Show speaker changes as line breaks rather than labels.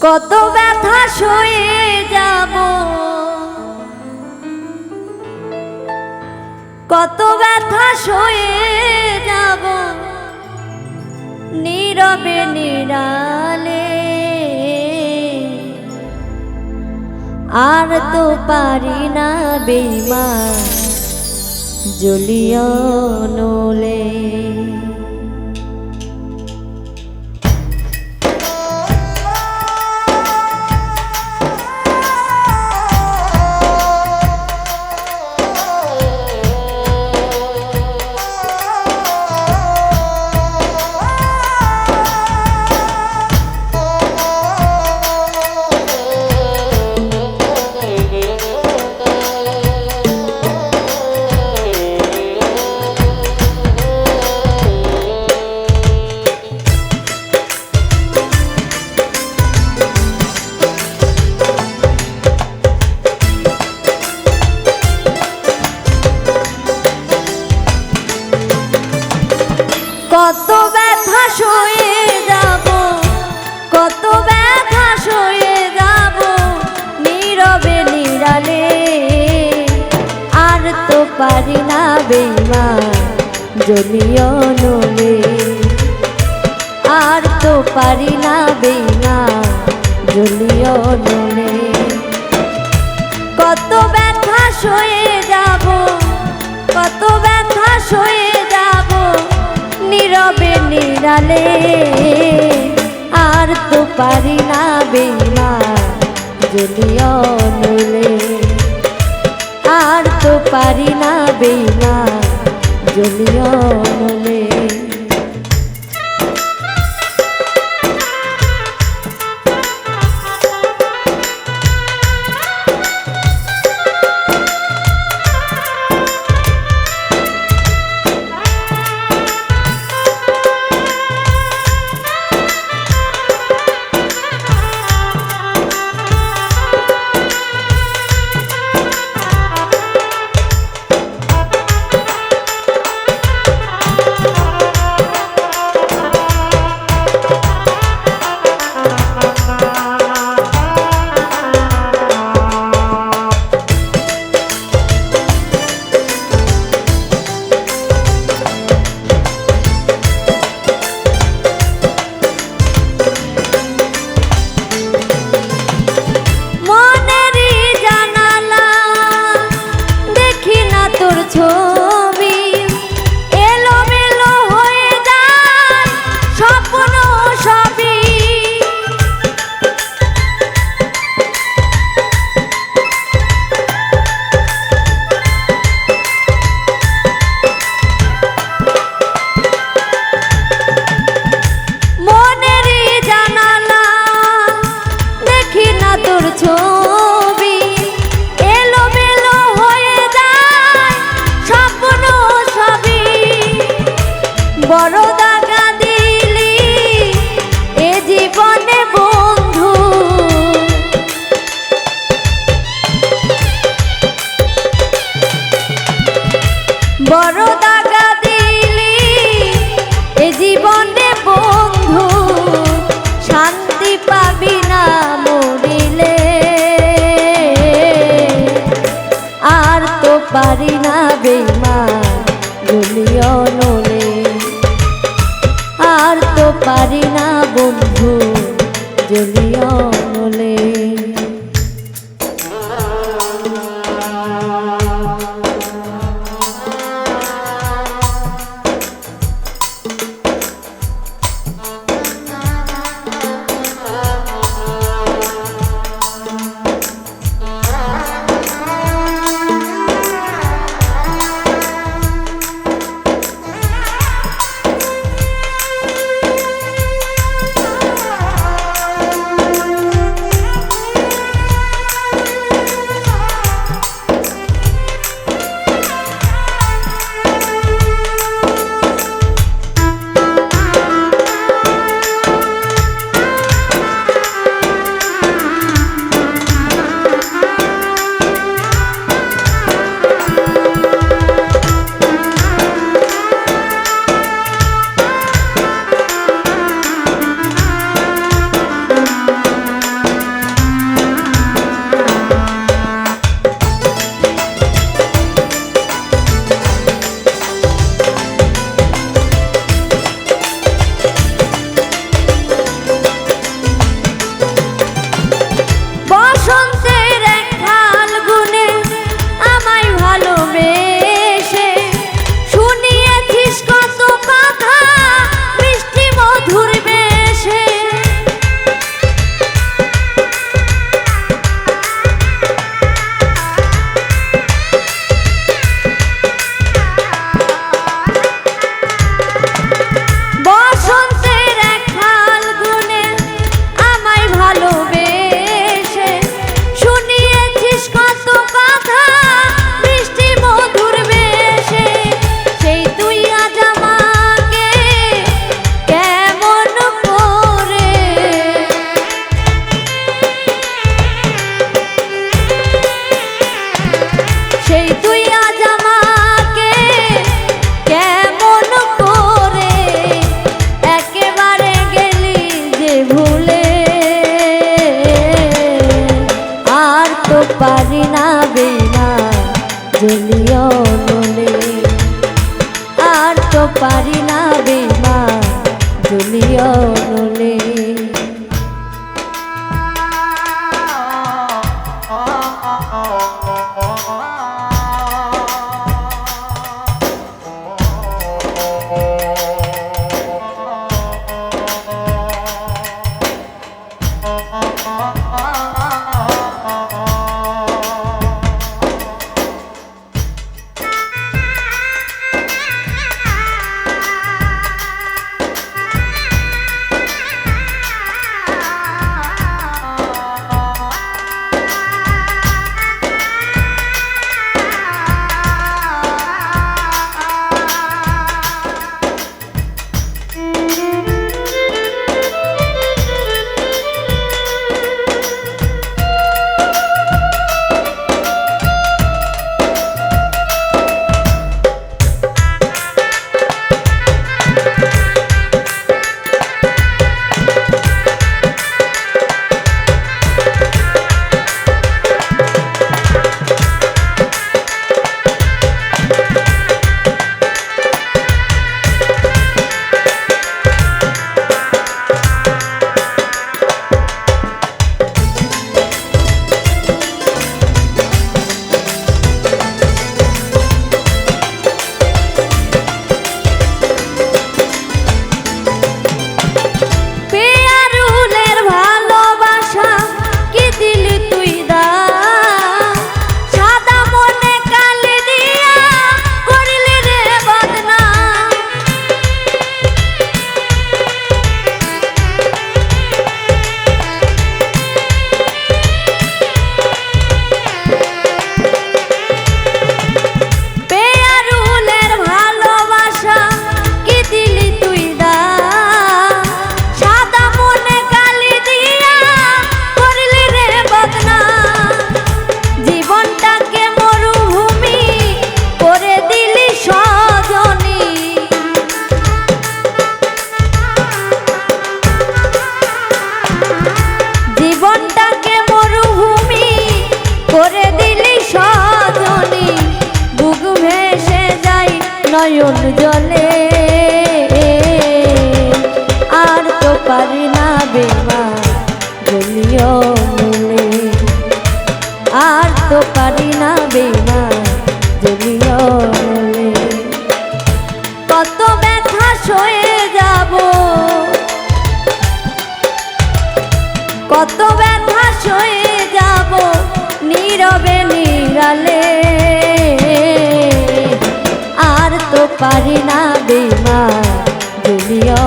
কত ব্যথা সয়ে যাব। কত ব্যথা সয়ে যাব। নীরবে নিরালে আর তো পারি না বেমা জলিয় নলে পারি না বেমা জলিও আর তো পারি না জলিও নলে কত ব্যথা সয়ে যাব, কত ব্যথা সয়ে যাব, নীরবে নিরালে। আর তো পারি না বেমা জলিও নলে আর তো পারি বড় নিরালে আর তো পারি না বেমা দুলিও